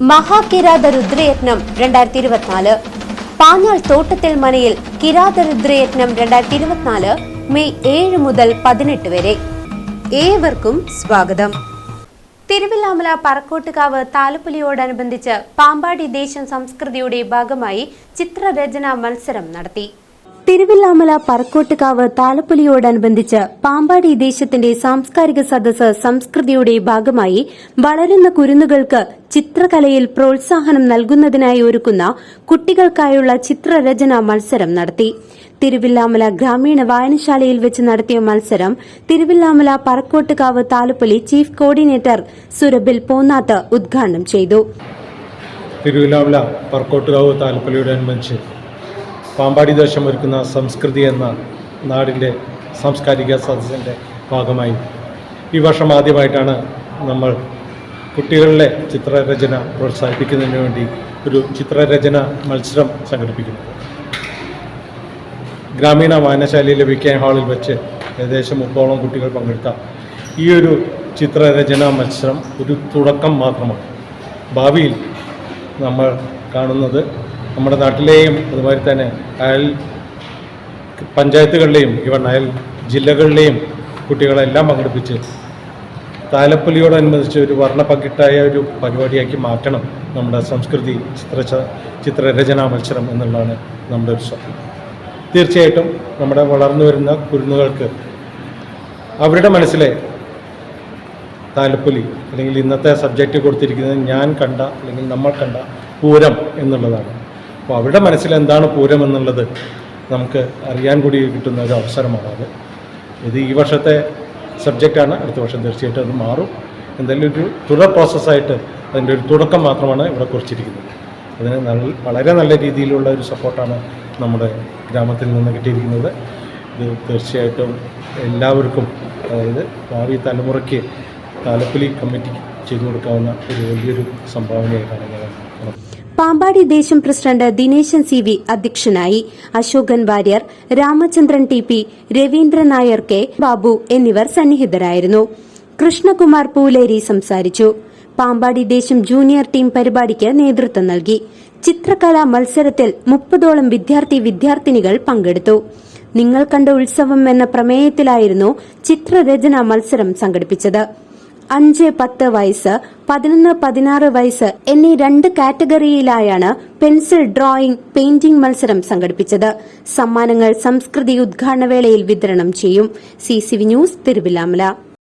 മഹാകിരാത രുദ്രയജ്ഞം രണ്ടായിരത്തി ഇരുപത്തിനാല് പാഞ്ഞാൾ തോട്ടത്തിൽ മനയിൽ കിരാത രുദ്രയജ്ഞം രണ്ടായിരത്തി ഇരുപത്തിനാല് മെയ് ഏഴ് മുതൽ പതിനെട്ട് വരെ. ഏവർക്കും സ്വാഗതം. തിരുവില്ലാമല പറക്കോട്ടുകാവ് താലപ്പുലിയോടനുബന്ധിച്ച് പാമ്പാടി ദേശം സംസ്കൃതിയുടെ ഭാഗമായി ചിത്രരചനാ മത്സരം നടത്തി. തിരുവില്ലാമല പറക്കോട്ടുകാവ് താലപ്പൊലിയോടനുബന്ധിച്ച് പാമ്പാടി ദേശത്തിന്റെ സാംസ്കാരിക സദസ് സംസ്കൃതിയുടെ ഭാഗമായി വളരുന്ന കുരുന്നുകൾക്ക് ചിത്രകലയിൽ പ്രോത്സാഹനം നൽകുന്നതിനായി ഒരുക്കുന്ന കുട്ടികൾക്കായുള്ള ചിത്രരചനാ മത്സരം നടത്തി. തിരുവില്ലാമല ഗ്രാമീണ വായനശാലയിൽ വെച്ച് നടത്തിയ മത്സരം തിരുവില്ലാമല പറക്കോട്ടുകാവ് താലപ്പൊലി ചീഫ് കോർഡിനേറ്റർ സുരബിൽ പോന്നാത്ത് ഉദ്ഘാടനം ചെയ്തു. തിരുവില്ലാമല പറക്കോട്ടുകാവ് താലപ്പൊലിയോടനുബന്ധിച്ച് പാമ്പാടി ദേശം ഒരുക്കുന്ന സംസ്കൃതി എന്ന നാടിന്റെ സാംസ്കാരിക സദസ്സിന്റെ ഭാഗമായി ഈ വർഷം ആദ്യമായിട്ടാണ് നമ്മൾ കുട്ടികളിലെ ചിത്രരചന പ്രോത്സാഹിപ്പിക്കുന്നതിന് വേണ്ടി ഒരു ചിത്രരചന മത്സരം സംഘടിപ്പിക്കുന്നത്. ഗ്രാമീണ വായനശാലയിലെ വി കെ ഹാളിൽ വെച്ച് ഏകദേശം മുപ്പോളം കുട്ടികൾ പങ്കെടുത്ത ഈ ഒരു ചിത്രരചന മത്സരം ഒരു തുടക്കം മാത്രമാണ്. ഭാവിയിൽ നമ്മൾ കാണുന്നത് നമ്മുടെ നാട്ടിലെയും അതുപോലെ തന്നെ അയൽ പഞ്ചായത്തുകളിലെയും ഇവൺ അയൽ ജില്ലകളിലെയും കുട്ടികളെല്ലാം പങ്കെടുപ്പിച്ച് താലപ്പൊലിയോടനുബന്ധിച്ച് ഒരു വർണപ്പകിട്ടായ ഒരു പരിപാടിയാക്കി മാറ്റണം നമ്മുടെ സംസ്കൃതി ചിത്ര ചിത്രരചനാ മത്സരം എന്നുള്ളതാണ് നമ്മുടെ ഒരു സ്വപ്നം. തീർച്ചയായിട്ടും നമ്മുടെ വളർന്നു വരുന്ന കുരുന്നുകൾക്ക് അവരുടെ മനസ്സിലെ താലപ്പൊലി അല്ലെങ്കിൽ ഇന്നത്തെ സബ്ജക്റ്റ് കൊടുത്തിരിക്കുന്നത് ഞാൻ കണ്ട അല്ലെങ്കിൽ നമ്മൾ കണ്ട പൂരം എന്നുള്ളതാണ്. അപ്പോൾ അവരുടെ മനസ്സിൽ എന്താണ് പൂരം എന്നുള്ളത് നമുക്ക് അറിയാൻ കൂടി കിട്ടുന്ന ഒരു അവസരമാണ് അത്. ഇത് ഈ വർഷത്തെ സബ്ജക്റ്റാണ് അടുത്ത വർഷം തീർച്ചയായിട്ടും അത് മാറും. എന്തായാലും ഒരു തുടർ പ്രോസസ്സായിട്ട് അതിന്റെ ഒരു തുടക്കം മാത്രമാണ് ഇവിടെ കുറിച്ചിരിക്കുന്നത്. അതിന് നല്ല വളരെ നല്ല രീതിയിലുള്ള ഒരു സപ്പോർട്ടാണ് നമ്മുടെ ഗ്രാമത്തിൽ നിന്ന് കിട്ടിയിരിക്കുന്നത്. ഇത് തീർച്ചയായിട്ടും എല്ലാവർക്കും അതായത് ഭാവി തലമുറയ്ക്ക് താലപ്പൊലി കമ്മിറ്റി ചെയ്തു കൊടുക്കാവുന്ന ഒരു വലിയൊരു സംഭാവനയായിട്ടാണ് ഞാൻ പാമ്പാടി ദേശം പ്രസിഡന്റ് ദിനേശൻ സി വി അധ്യക്ഷനായി Ashokan Warrier Ramachandran T P Raveendran Nair K Babu എന്നിവർ സന്നിഹിതരായിരുന്നു. കൃഷ്ണകുമാർ പൂലേരി സംസാരിച്ചു. പാമ്പാടി ദേശം ജൂനിയർ ടീം പരിപാടിക്ക് നേതൃത്വം നൽകി. ചിത്രകലാ മത്സരത്തിൽ മുപ്പതോളം വിദ്യാർത്ഥി വിദ്യാർത്ഥിനികൾ പങ്കെടുത്തു. നിങ്ങൾ കണ്ട ഉത്സവം എന്ന പ്രമേയത്തിലായിരുന്നു ചിത്രരചനാ മത്സരം സംഘടിപ്പിച്ചത്. അഞ്ച് പത്ത് വയസ്സ് പതിനൊന്ന് പതിനാറ് വയസ്സ് എന്നീ രണ്ട് കാറ്റഗറിയിലായാണ് പെൻസിൽ ഡ്രോയിംഗ് പെയിന്റിംഗ് മത്സരം സംഘടിപ്പിച്ചത്. സമ്മാനങ്ങൾ സംസ്കൃതി ഉദ്ഘാടന വേളയിൽ വിതരണം ചെയ്യും. C news Thiruvilwamala.